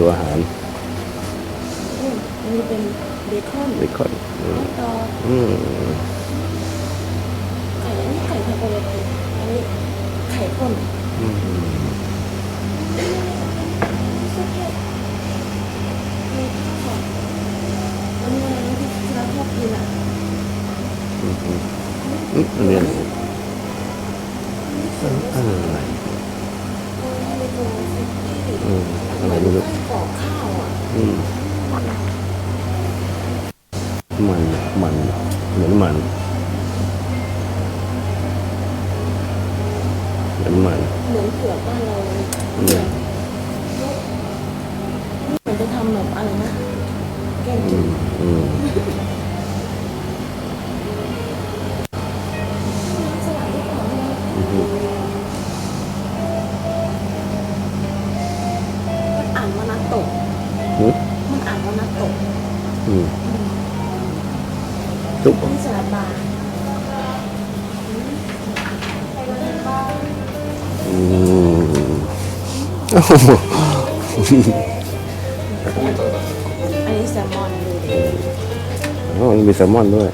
ดูอาหารอืมอันนี้เป็นเบคอนเบคอนอืมต่ออืมไก่อันนี้ไก่ทาโกยากิอันนี้ไข่ข้นอืมซุปเห็ดมีข้าวอันนี้อะไรนะที่เราช อบกินอะอืมอืมอืมอันนี้อะไรอะไรเออเมนูซุกี้อืมอะไรไม่รู้ไส้กรอกข้าวอะอืมมันมันเหมือนมันเหมือนมันเหมือนเผือกบ้านเราเลยอืมเหมือนจะทำแบบอะไรนะ อืมจุ๊บเหรอนี่สลัดบาร์อืมโอ้โหอันนี้แซลมอนดูดิอ๋อมันมีแซลมอนด้วย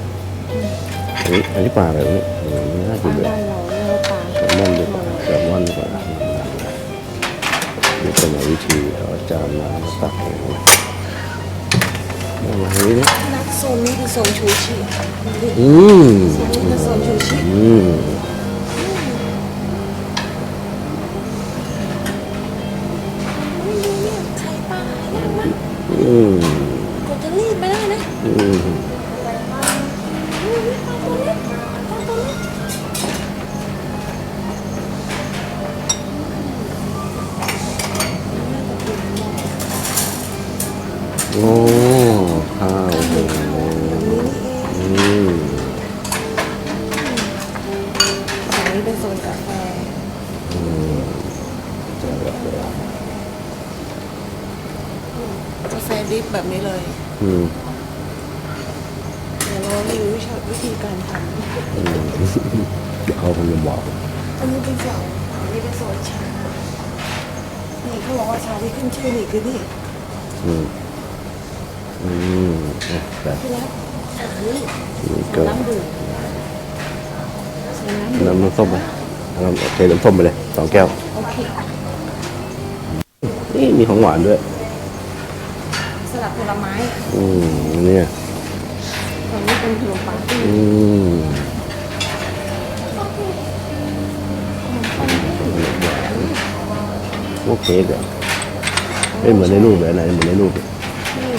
อันนี้อันนี้ปลาอะไรวะเนี่ยอืมน่ากินเลย บ้านเราเรียกว่าปลาแซลมอนดีกว่าแซลมอนดีกว่านี่เป็นวิธีเอาจานมาแล้วตักเลยเอามาให้เนี่ย นักโซนนี้คือโซนชูชิดูดิอืมโซนนี้คือโซนชูชิอืมไม่รู้เนี่ยไข่ปลาย่างมากอืมกดจะรีบไม่ได้นะ อืม เป็นโซนกาแฟอืมจะแบบกาแฟดริปแบบนี้เลย อืมเดี๋ยวเรารีวิววิธีการทอืมเดี๋ยวเขาคงจะบอกำอันนี้เป็นโซนอันนี้เป็นโซนชา นี่เขาบอกว่าชาที่ขึ้นชื่อนี่คือนี่อืมอืมอะแบบที่แล้วอ่านี่นี้ใส่ก็น้ำดื่มใส่ น้ำดื่มน้ำน้ำส้มไปเอาน้ำเทน้ำส้มไปเลยสองแก้วโอเคนี่มีของหวานด้วยสลับผลไม้ อืมเนี่ยตอนนี้เป็นขนมปังปิ้งอืมขนมปังปิ้งพวกเค้กอะไม่เหมือนในรูปเลยอะไรเหมือนในรูปเลยนี่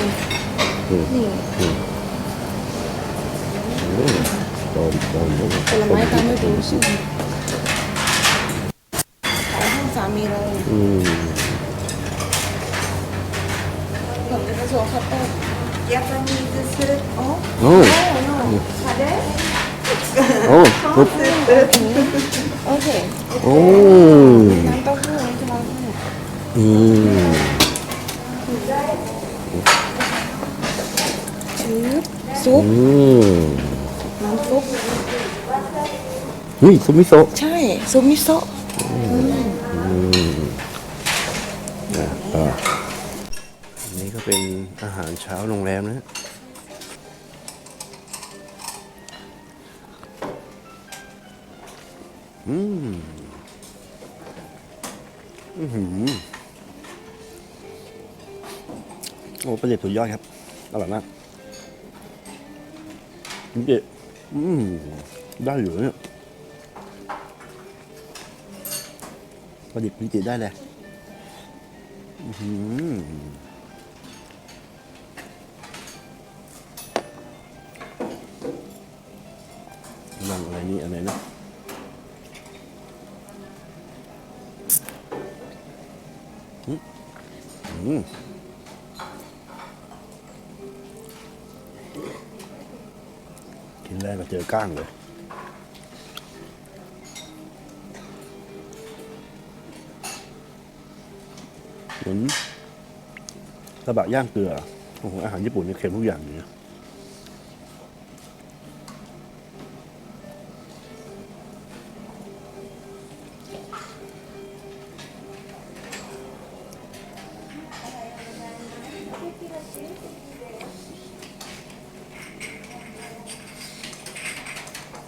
อืมนี่อืมต้มต้มต้ม ผลไม้ตามไม่ดูชื่อขายห้องสามีเลยอืมผมจะกระทรวงคัตเตอร์ยับมันมีจะซื้ออ๋อโอ้โอ้โหคาเด้โอ้ปุ๊บโอเคโอ้น้ำเต้าหู้น้ำเต้าหู้อืมชืบซุปอืม น้ำซุปเฮ้ยซุปมิโซะใช่ ซุปมิโซะอืมอะต่ออันนี้ก็เป็นอาหารเช้าโรงแรมนะฮะอืม อือหือโอ้ประเด็ดสุดยอดครับ อร่อยมากจ ริงๆอืมได้อยู่เนี่ยประดิษฐ์พิจิตรได้เลยอื้อหือนั่งอะไรนี่อะไรนะอืม อืมกินแรกเจอก้างเลยเหมือนสะบะย่างเกลือโอ้โหอาหารญี่ปุ่นเนี่ยเค็มทุกอย่างเลย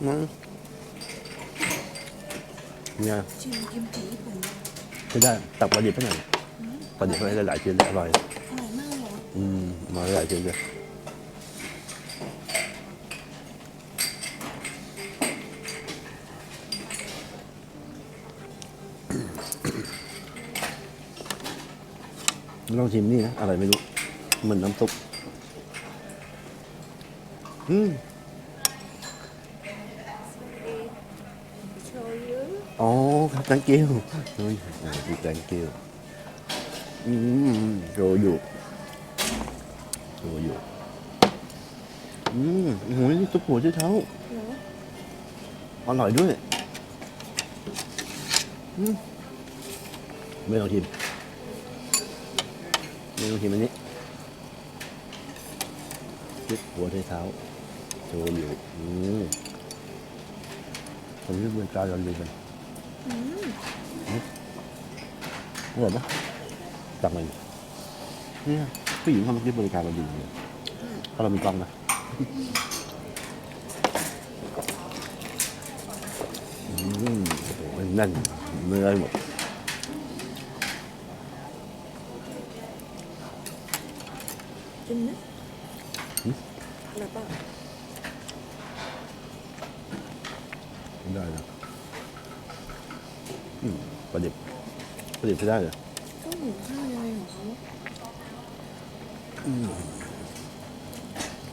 มั้งเนี่ยชิมกิมจิญี่ปุ่นไม่ได้ตักปลาดิบให้หน่อยปลาดิบให้ได้หลายชิ้นอร่อยอร่อยมากเลยเหรออืมมาหลายชิ้นเลยลองชิมนี่นะอะไรไม่รู้เหมือนน้ำซุปอืม โชยุ อ๋อครับ thank you เฮ้ยอ่าดี thank you อืมโรยุโรยุอืมโอ้โหนี่ซุปหัวไชเท้าเหรออร่อยด้วยอืมไม่ลองชิมไม่ลองชิมอันนี้ซุปหัวไชเท้าโรยุอืมผมที่เมืองกาญเราลืม ไปอืมอร่อยปะจังเลยเนี่ยผู้หญิงทำที่บริการเราดีเลยถ้าเรามีกล้องนะอืมโอ้โหแน่นเนื้อหมดกินนะอะไรบ้างได้นะอืม ประดิบประดิบใช้ได้เลย